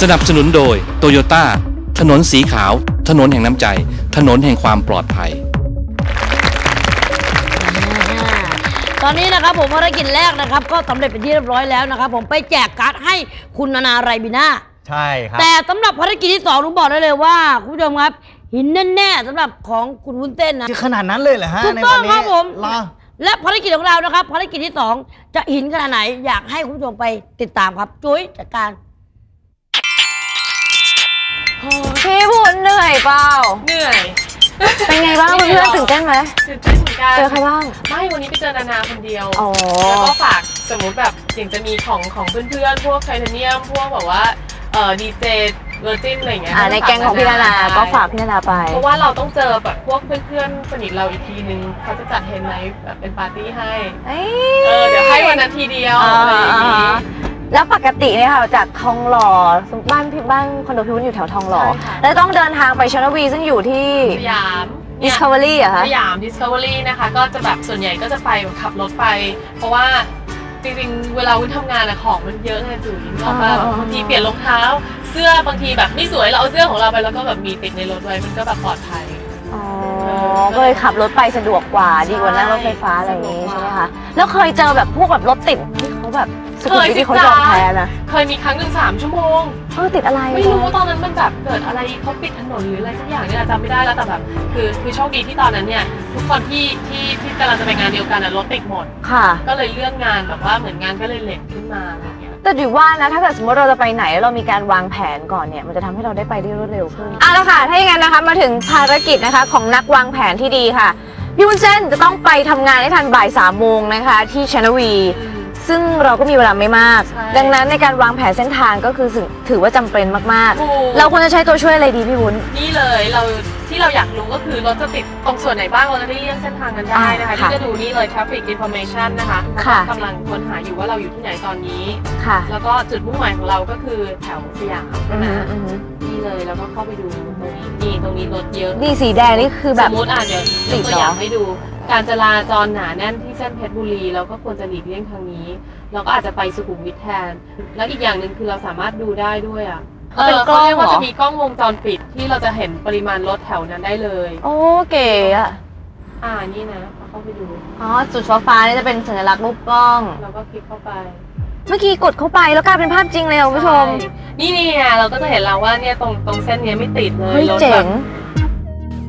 สนับสนุนโดยโตโยต้าถนนสีขาว ถนนแห่งน้ำใจ ถนนแห่งความปลอดภัย ตอนนี้นะครับผมภารกิจแรกนะครับ ก็สำเร็จเป็นที่เรียบร้อยแล้วนะครับ ผมไปแจกการ์ดให้คุณนานาไรบิน่าใช่ครับ แต่สำหรับภารกิจที่สองลุงบอกได้เลยว่าคุณผู้ชมครับ หินแน่ๆสำหรับของคุณวุ้นเต้นนะขนาดนั้นเลยเหรอฮะถูกในต้อวังนนี้ครับผม เหรอ และภารกิจของเรานะครับ ภารกิจที่สองจะหินขนาดไหนอยากให้คุณผู้ชมไปติดตามครับ จุ้ยจัดการ พี่บุญเหนื่อยเปล่า เหนื่อย เป็นไงบ้างไม่เพื่อนเหนื่อยหรอกๆตื่นเต้นไหมตื่นเต้นเหมือนกันเจอใครบ้าง ไม่วันนี้ไปเจอนานาคนเดียวอ๋อแล้วก็ฝากสมมุติแบบอย่างจะมีของของเพื่อนๆ พวกไทเทเนียม พวกแบบว่าเอ่อดีเจเวอร์จินอะไรอย่างเงี้ยอ่าในแก๊งของพี่นานาก็ฝากพี่นานาไป เพราะว่าเราต้องเจอแบบพวกเพื่อนๆ สนิทเราอีกทีนึงเขาจะจัดเฮนไนท์แบบเป็นปาร์ตี้ให้ เอ้ยเออเดี๋ยวให้วันนั้นทีเดียวอ่าอะไรอย่างงี้ แล้วปกติเนี่ยค่ะจากทองหล่อบ้านพี่บ้านคอนโดพี่วุ้นอยู่แถวทองหล่อ ใช่ค่ะ แล้วต้องเดินทางไปชนวีซึ่งอยู่ที่ สยามเนี่ย Discovery เหรอะคะ สยาม Discovery นะคะ ก็จะแบบส่วนใหญ่ก็จะไปขับรถไป เพราะว่าจริงๆ เวลาวุ้นทำงานอะของมันเยอะไงจุ๋ยนึกออกปะอ๋อ บางทีเปลี่ยนรองเท้า เสื้อบางทีแบบไม่สวยเราเอาเสื้อของเราไปแล้วก็แบบมีติดในรถไว้มันก็แบบปลอดภัย อ๋อ ก็เลยขับรถไปสะดวกกว่า ดีกว่านั่งรถไฟฟ้าอะไรอย่างงี้ใช่ไหมคะ แล้วเคยเจอแบบพวกแบบรถติดที่เขาแบบ สุขุมวิทที่เขาจองแพ้นะเคยมีครั้งหนึ่งสามชั่วโมงเออติดอะไรไม่รู้ตอนนั้นมันแบบเกิดอะไรเขาปิดถนนหรืออะไรสักอย่างเนี่ยจำไม่ได้แล้วแต่แบบคือคือโชคดีที่ตอนนั้นเนี่ยทุกคนที่ที่ที่กำลังจะไปงานเดียวกันอะรถติดหมดค่ะ ก็เลยเลื่อนงานแบบว่าเหมือนงานก็เลยเลทขึ้นมาอะไรเงี้ยแต่จุ๋ยว่านะถ้าเกิดสมมติเราจะไปไหนแล้วเรามีการวางแผนก่อนเนี่ยมันจะทำให้เราได้ไปได้รวดเร็วขึ้นเอาละค่ะถ้าอย่างนั้นนะคะมาถึงภารกิจนะคะของนักวางแผนที่ดีค่ะพี่วุ้นเส้นจะต้องไปทำงานให้ทันบ่ายสามโมงนะคะที่ชนวี ซึ่งเราก็มีเวลาไม่มากใช่ดังนั้นในการวางแผนเส้นทางก็คือสิ่งถือว่าจำเป็นมากถูกๆ เราควรจะใช้ตัวช่วยอะไรดีพี่วุ้นนี่เลยเราที่เราอยากรู้ก็คือรถจะติดตรงส่วนไหนบ้างเราจะได้เลี่ยงเส้นทางกันได้นะคะอ่าที่ค่ะจะดูนี่เลย traffic information นะคะค่ะกำลังค้นหาอยู่ว่าเราอยู่ที่ไหนตอนนี้ค่ะ แล้วก็จุดมุ่งหมายของเราก็คือแถวสยามอืใช่อไหมหืออือหือนี่เลยแล้วก็เข้าไปดูตรงนี้นี่ตรงนี้รถเยอะนี่สีแดงนี่คือแบบสมมติอะเดี๋ยวยติกดตัวเหรออย่างให้ดู การจราจรหนาแน่นที่เส้นเพชรบุรีเราก็ควรจะหลีกเลี่ยงทางนี้ เราก็อาจจะไปสุขุมวิทแทน แล้วอีกอย่างหนึ่งคือเราสามารถดูได้ด้วยอะเขาเป็นกล้องเรียกว่าเหรอจะมีกล้องวงจรปิดที่เราจะเห็นปริมาณรถแถวนั้นได้เลย โอ้เก๋อะอ่านี่นะเข้าไปดูอ๋อจุดฟ้าๆนี่จะเป็นสัญลักษณ์รูปกล้องเราก็คลิกเข้าไป เมื่อกี้กดเข้าไปแล้วกลายเป็นภาพจริงเลยอะคุณผู้ชมในี่นี่ไงเราก็จะเห็นแล้วว่าเนี่ยตรงตรงเส้นเนี้ยไม่ติดเลยเฮ้ยรถเจ๋แบบง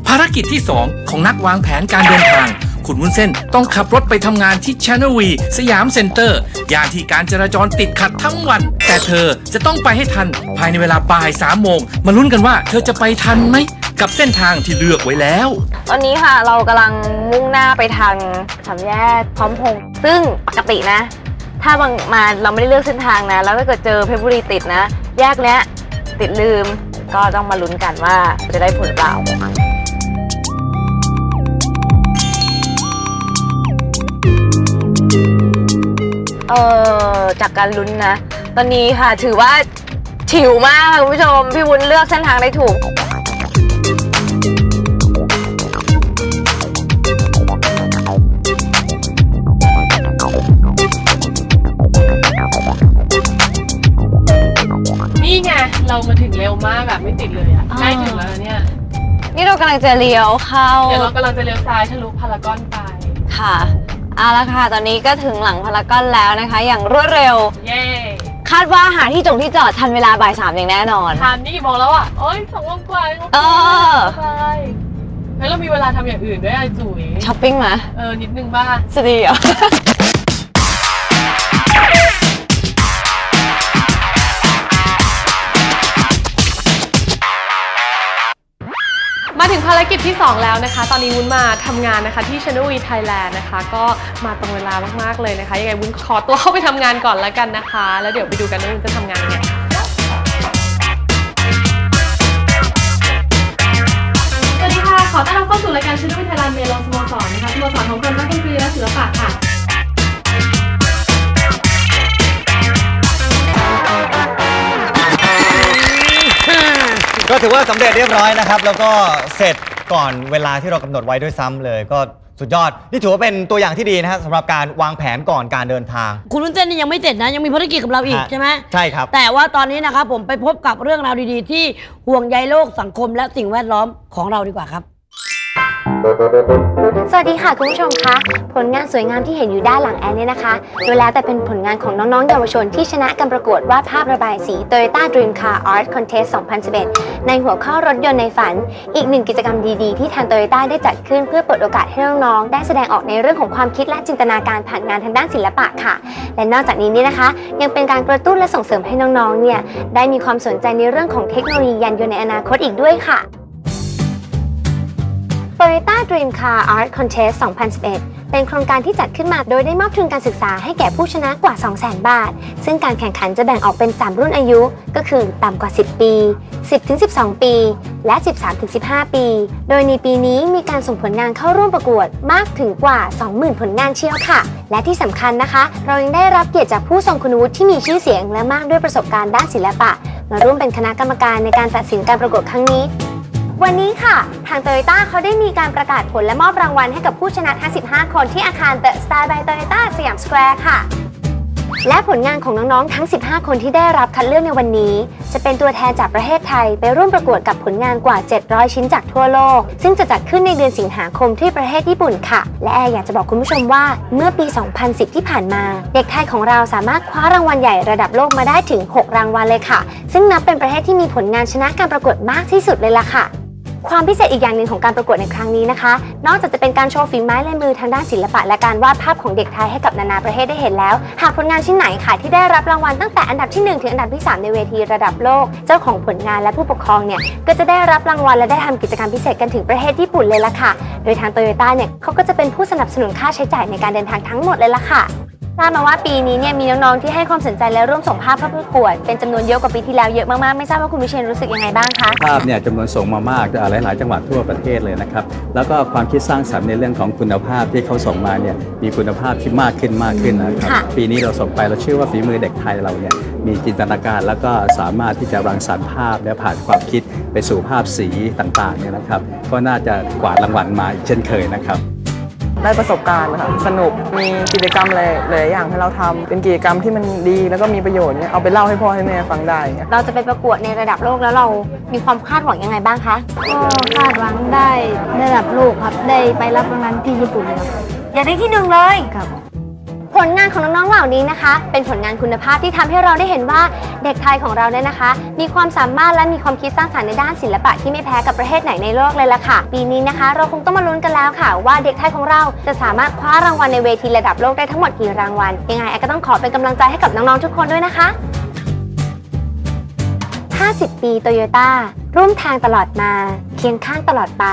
ภารกิจที่ 2 ของนักวางแผนการเดินทาง คุณวุ้นเส้นต้องขับรถไปทำงานที่ Channel V สยามเซ็นเตอร์ย่านที่การจราจรติดขัดทั้งวัน แต่เธอจะต้องไปให้ทัน ภายในเวลาบ่าย3โมง มาลุ้นกันว่าเธอจะไปทันไหม กับเส้นทางที่เลือกไว้แล้ว ตอนนี้ค่ะเรากำลังมุ่งหน้าไปทางสามแยกพร้อมพงษ์ซึ่งปกตินะ ถ้าบางมาเราไม่ได้เลือกเส้นทางนะ แล้วถ้าเกิดเจอเพชรบุรีติดนะ แยกเนี้ยติดลืมก็ต้องมาลุ้นกันว่าจะได้ผลเปล่า เออจากการลุ้นนะ ตอนนี้ค่ะถือว่าฉิวมากค่ะคุณผู้ชม พี่วุ้นเลือกเส้นทางได้ถูก นี่ไง เรามาถึงเร็วมากแบบไม่ติดเลยอะอ๋อใกล้ถึงแล้วนะเนี่ย นี่เรากำลังจะเลี้ยวเข้าเดี๋ยวเรากำลังจะเลี้ยวซ้ายทะลุพารากอนไป ค่ะ เอาละค่ะ ตอนนี้ก็ถึงหลังพารากอนแล้วนะคะ อย่างรวดเร็ว เย้คาดว่าหาที่จงที่จอดทันเวลาบ่ายสามอย่างแน่นอน ทานนี่กี่โมงแล้วอะโอ้ยสองโมงกว่าโอเคเออสบายแล้วเรามีเวลาทำอย่างอื่นด้วยไอ้จุ๋ยช้อปปิ้งมา เออนิดนึงบ้างจะดีเหรอ ถึงภารกิจที่ 2 แล้วนะคะ ตอนนี้วุ้นมาทำงานนะคะที่ Channel V Thailand นะคะ ก็มาตรงเวลามาก ๆ เลยนะคะ ยังไงวุ้นขอตัวเข้าไปทำงานก่อนแล้วกันนะคะ แล้วเดี๋ยวไปดูกันว่าวุ้นจะทำงานยังไงสวัสดีค่ะ ขอต้อนรับเข้าสู่รายการ Channel V Thailand เมลสโมสรนะคะสโมสรของคนนักดนตรีและศิลปะค่ะ สำเร็จเรียบร้อยนะครับ แล้วก็เสร็จก่อนเวลาที่เรากำหนดไว้ด้วยซ้ำเลย ก็สุดยอด นี่ถือว่าเป็นตัวอย่างที่ดีนะฮะสำหรับการวางแผนก่อนการเดินทาง คุณวุ้นเส้นนี่ยังไม่เสร็จนะ ยังมีภารกิจกับเราอีกฮะใช่ไหมใช่ครับ แต่ว่าตอนนี้นะครับผมไปพบกับเรื่องราวดีๆ ที่ห่วงใยโลกสังคมและสิ่งแวดล้อมของเราดีกว่าครับ สวัสดีค่ะคุณผู้ชมคะ ผลงานสวยงามที่เห็นอยู่ด้านหลังแอนเนี่ยนะคะโดยแล้วแต่เป็นผลงานของน้องๆเยาวชนที่ชนะการประกวดวาดภาพระบายสี Toyota Dream Car Art Contest 2011 ในหัวข้อรถยนต์ในฝัน อีกหนึ่งกิจกรรมดีๆ ที่ทาง Toyota ได้จัดขึ้นเพื่อเปิดโอกาสให้น้องๆ ได้แสดงออกในเรื่องของความคิดและจินตนาการผ่านงานทางด้านศิลปะค่ะ และนอกจากนี้เนี่ยนะคะ ยังเป็นการกระตุ้นและส่งเสริมให้น้องๆ เนี่ยได้มีความสนใจในเรื่องของเทคโนโลยียานยนต์ในอนาคตอีกด้วยค่ะ Toyota Dream Car Art Contest 2011 เป็นโครงการที่จัดขึ้นมาโดยได้มอบทุนการศึกษาให้แก่ผู้ชนะกว่า 200,000 บาท ซึ่งการแข่งขันจะแบ่งออกเป็น 3 รุ่นอายุ ก็คือต่ำกว่า 10 ปี 10-12 ปี และ 13-15 ปี โดยในปีนี้มีการส่งผลงานเข้าร่วมประกวดมากถึงกว่า 20,000 ผลงานเชียวค่ะ และที่สำคัญนะคะ เรายังได้รับเกียรติจากผู้ทรงคุณวุฒิที่มีชื่อเสียง และมากด้วยประสบการณ์ด้านศิลปะ มาร่วมเป็นคณะกรรมการในการตัดสินการประกวดครั้งนี้ วันนี้ค่ะ ทางโตโยต้าเขาได้มีการประกาศผลและมอบรางวัลให้กับผู้ชนะทั้ง 15 คนที่อาคาร The Star by Toyota สยามสแควร์ค่ะและผลงานของน้อง ๆ ทั้ง 15 คนที่ได้รับคัดเลือกในวันนี้ จะเป็นตัวแทนจากประเทศไทย ไปร่วมประกวดกับผลงานกว่า 700 ชิ้นจากทั่วโลก ซึ่งจะจัดขึ้นในเดือนสิงหาคมที่ประเทศญี่ปุ่นค่ะ และแอร์อยากจะบอกคุณผู้ชมว่า เมื่อปี 2010 ที่ผ่านมา เด็กไทยของเราสามารถคว้ารางวัลใหญ่ระดับโลกมาได้ถึง 6 รางวัลเลยค่ะ ซึ่งนับเป็นประเทศที่มีผลงานชนะการประกวดมากที่สุดเลยล่ะค่ะ ความพิเศษอีกอย่างหนึ่งของการประกวดในครั้งนี้นะคะ นอกจากจะเป็นการโชว์ฝีไม้ลายมือทางด้านศิลปะ และการวาดภาพของเด็กไทยให้กับนานาประเทศได้เห็นแล้ว หากผลงานชิ้นไหนค่ะที่ได้รับรางวัลตั้งแต่อันดับที่ 1 ถึงอันดับที่ 3 ในเวทีระดับโลก เจ้าของผลงานและผู้ปกครองเนี่ยก็จะได้รับรางวัลและได้ทำกิจกรรมพิเศษกันถึงประเทศญี่ปุ่นเลยล่ะค่ะ โดยทางโตโยต้าเนี่ยเขาก็จะเป็นผู้สนับสนุนค่าใช้จ่ายในการเดินทางทั้งหมดเลยล่ะค่ะ ทราบมาว่าปีนี้เนี่ยมีน้องๆที่ให้ความสนใจและร่วมส่งภาพเข้าประกวดเป็นจำนวนเยอะกว่าปีที่แล้วเยอะมากๆ ไม่ทราบว่าคุณวิเชียนรู้สึกยังไงบ้างคะภาพเนี่ยจำนวนส่งมามากหลายๆ จังหวัดทั่วประเทศเลยนะครับแล้วก็ความคิดสร้างสรรค์ในเรื่องของคุณภาพที่เขาส่งมาเนี่ยมีคุณภาพที่มากขึ้นมากขึ้นนะครับค่ะปีนี้เราส่งไปเราเชื่อว่าฝีมือเด็กไทยเราเนี่ยมีจินตนาการแล้วก็สามารถที่จะรังสรรค์ภาพและผ่านความคิดไปสู่ภาพสีต่างๆเนี่ยนะครับก็น่าจะกวาดรางวัลมาอีกเช่นเคยนะครับได้ประสบการณ์นะคะสนุก มีกิจกรรมหลายหลายอย่างให้เราทำเป็นกิจกรรมที่มันดีแล้วก็มีประโยชน์เนี่ยเอาไปเล่าให้พ่อให้แม่ฟังได้เนี่ยเราจะไปประกวดในระดับโลกแล้วเรามีความคาดหวังยังไงบ้างคะก็คาดหวังได้ระดับโลกครับได้ไปรับรางวัลที่ญี่ปุ่นครับอยากได้ที่หนึ่งเลยครับ ผลงานของน้องๆเหล่านี้นะคะ เป็นผลงานคุณภาพที่ทำให้เราได้เห็นว่าเด็กไทยของเราเนี่ยนะคะ มีความสามารถและมีความคิดสร้างสรรค์ในด้านศิลปะที่ไม่แพ้กับประเทศไหนในโลกเลยล่ะค่ะ ปีนี้นะคะ เราคงต้องมาลุ้นกันแล้วค่ะ ว่าเด็กไทยของเราจะสามารถคว้ารางวัลในเวทีระดับโลกได้ทั้งหมดกี่รางวัลยังไงแอก็ต้องขอเป็นกำลังใจให้กับน้องๆทุกคนด้วยนะคะ 50 ปีโตโยต้าร่วมทางตลอดมา เคียงข้างตลอดไป